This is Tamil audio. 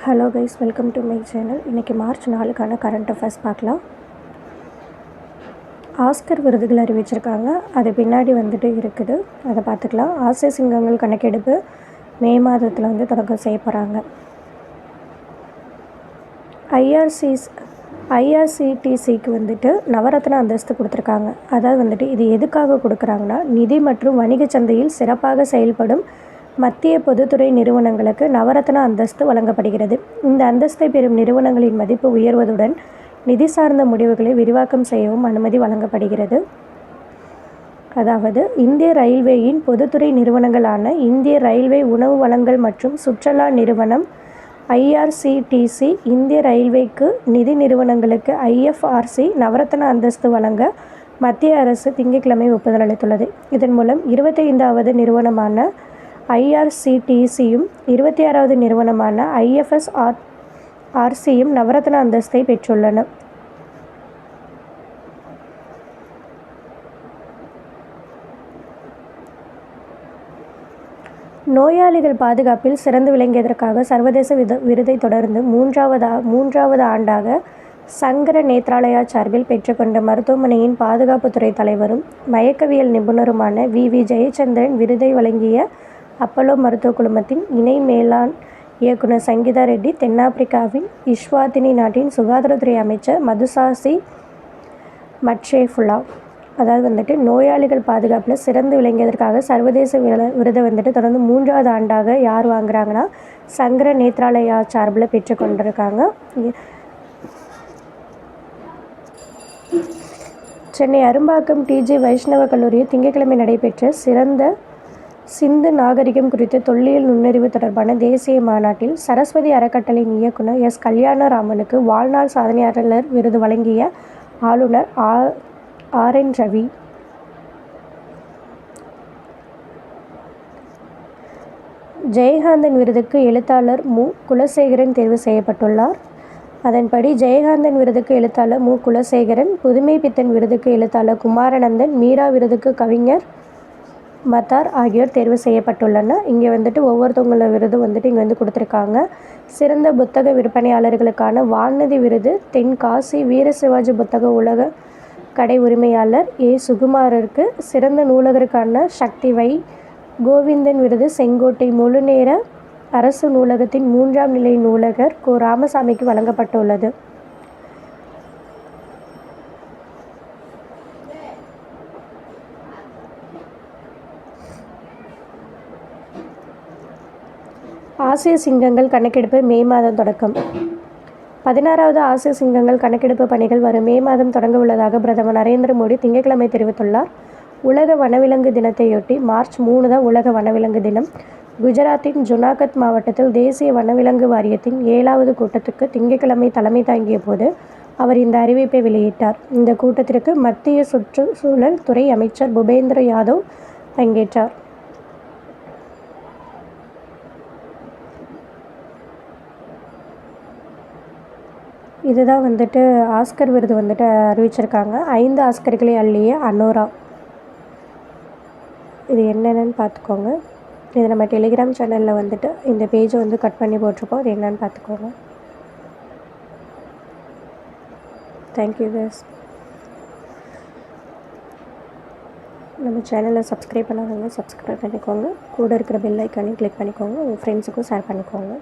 Hello guys welcome to my channel இன்றைக்கி மார்ச் நாலுக்கான கரண்ட் அஃபேர்ஸ் பார்க்கலாம். ஆஸ்கர் விருதுகள் அறிவிச்சிருக்காங்க. அது பின்னாடி வந்துட்டு இருக்குது. அதை பார்த்துக்கலாம். ஆசிய சிங்கங்கள் கணக்கெடுப்பு மே மாதத்தில் வந்து தொடக்கம் செய்ய போகிறாங்க ஐஆர்சிஸ் ஐஆர்சிடிசிக்கு வந்துட்டு நவரத்ன அந்தஸ்து கொடுத்துருக்காங்க. அதாவது வந்துட்டு இது எதுக்காக கொடுக்குறாங்கன்னா நிதி மற்றும் வணிக சந்தையில் சிறப்பாக செயல்படும் மத்திய பொதுத்துறை நிறுவனங்களுக்கு நவரத்ன அந்தஸ்து வழங்கப்படுகிறது. இந்த அந்தஸ்தை பெறும் நிறுவனங்களின் மதிப்பு உயர்வதுடன் நிதி சார்ந்த முடிவுகளை விரிவாக்கம் செய்யவும் அனுமதி வழங்கப்படுகிறது. அதாவது இந்திய ரயில்வேயின் பொதுத்துறை நிறுவனங்களான இந்திய ரயில்வே உணவு வழங்கல் மற்றும் சுற்றுலா நிறுவனம் ஐஆர்சிடிசி இந்திய ரயில்வேக்கு நிதி நிறுவனங்களுக்கு ஐஎஃப்ஆர்சி நவரத்ன அந்தஸ்து வழங்க மத்திய அரசு திங்கட்கிழமை ஒப்புதல் அளித்துள்ளது. இதன் மூலம் இருபத்தைந்தாவது நிறுவனமான ஐஆர்சிடிசியும் இருபத்தி ஆறாவது நிறுவனமான ஐஎஃப்எஸ்ஆர் ஆர்சியும் நவரத்ன அந்தஸ்தை பெற்றுள்ளன. நோயாளிகள் பாதுகாப்பில் சிறந்து விளங்கியதற்காக சர்வதேச வித விருதை தொடர்ந்து மூன்றாவதா மூன்றாவது ஆண்டாக சங்கர நேத்ராலயா சார்பில் பெற்றுக்கொண்ட மருத்துவமனையின் பாதுகாப்புத்துறை தலைவரும் மயக்கவியல் நிபுணருமான வி. வி. ஜெயச்சந்திரன் விருதை வழங்கிய அப்பல்லோ மருத்துவ குழுமத்தின் இணை மேலாண் இயக்குனர் சங்கீதா ரெட்டி தென்னாப்பிரிக்காவின் இஸ்வாத்தினி நாட்டின் சுகாதாரத்துறை அமைச்சர் மதுசாசி மட்ஷேஃபுல்லா அதாவது வந்துட்டு நோயாளிகள் பாதுகாப்பில் சிறந்து விளங்கியதற்காக சர்வதேச விர விருதை வந்துட்டு தொடர்ந்து மூன்றாவது ஆண்டாக யார் வாங்குறாங்கன்னா சங்கர நேத்ராலயா சார்பில் பெற்றுக்கொண்டிருக்காங்க சென்னை அரும்பாக்கம் டிஜி வைஷ்ணவ கல்லூரியில் திங்கட்கிழமை நடைபெற்ற சிறந்த சிந்து நாகரிகம் குறித்த தொல்லியல் நுண்ணறிவு தொடர்பான தேசிய மாநாட்டில் சரஸ்வதி அறக்கட்டளையின் இயக்குனர் எஸ். கல்யாணராமனுக்கு வாழ்நாள் சாதனையாளர் விருது வழங்கிய ஆளுநர் R R. N. Ravi. Jayakanthan விருதுக்கு எழுத்தாளர் மு. குலசேகரன் தேர்வு செய்யப்பட்டுள்ளார். அதன்படி ஜெயகாந்தன் விருதுக்கு எழுத்தாளர் மு. குலசேகரன் புதுமை பித்தன் விருதுக்கு எழுத்தாளர் குமாரநந்தன் மீரா விருதுக்கு கவிஞர் மத்தார் ஆகியோர் தேர்வு செய்யப்பட்டுள்ளனர். இங்கே வந்துட்டு ஒவ்வொருத்தவங்கள விருது வந்துட்டு இங்கே வந்து கொடுத்துருக்காங்க. சிறந்த புத்தக விற்பனையாளர்களுக்கான வானதி விருது தென்காசி வீர சிவாஜி புத்தக உலக கடை உரிமையாளர் ஏ. சுகுமாரருக்கு சிறந்த நூலகருக்கான சக்தி வை. கோவிந்தன் விருது செங்கோட்டை முழுநேர அரசு நூலகத்தின் மூன்றாம் நிலை நூலகர் கோ. ராமசாமிக்கு வழங்கப்பட்டுள்ளது. ஆசிய சிங்கங்கள் கணக்கெடுப்பு மே மாதம் தொடக்கம். பதினாறாவது ஆசிய சிங்கங்கள் கணக்கெடுப்பு பணிகள் வரும் மே மாதம் தொடங்க உள்ளதாக பிரதமர் நரேந்திர மோடி திங்கட்கிழமை தெரிவித்துள்ளார். உலக வனவிலங்கு தினத்தையொட்டி மார்ச் மூணு தான் உலக வனவிலங்கு தினம். குஜராத்தின் ஜுனாகத் மாவட்டத்தில் தேசிய வனவிலங்கு வாரியத்தின் ஏழாவது கூட்டத்துக்கு திங்கட்கிழமை தலைமை தாங்கிய போது அவர் இந்த அறிவிப்பை வெளியிட்டார். இந்த கூட்டத்திற்கு மத்திய சுற்றுச்சூழல் துறை அமைச்சர் புபேந்திர யாதவ் பங்கேற்றார். இதுதான் வந்துட்டு ஆஸ்கர் விருது வந்துட்டு அறிவிச்சிருக்காங்க. ஐந்து ஆஸ்கர்களை அள்ளிய அனோரா. இது என்னென்னு பார்த்துக்கோங்க. இது நம்ம டெலிகிராம் சேனலில் வந்துட்டு இந்த பேஜை வந்து கட் பண்ணி போட்டிருக்கோம். அது என்னன்னு பார்த்துக்கோங்க. தேங்க்யூ கேஸ் நம்ம சேனலை சப்ஸ்கிரைப் பண்ணாதவங்க சப்ஸ்கிரைப் பண்ணிக்கோங்க. கூட இருக்கிற பெல் ஐக்கானையும் கிளிக் பண்ணிக்கோங்க. உங்கள் ஃப்ரெண்ட்ஸுக்கும் ஷேர் பண்ணிக்கோங்க.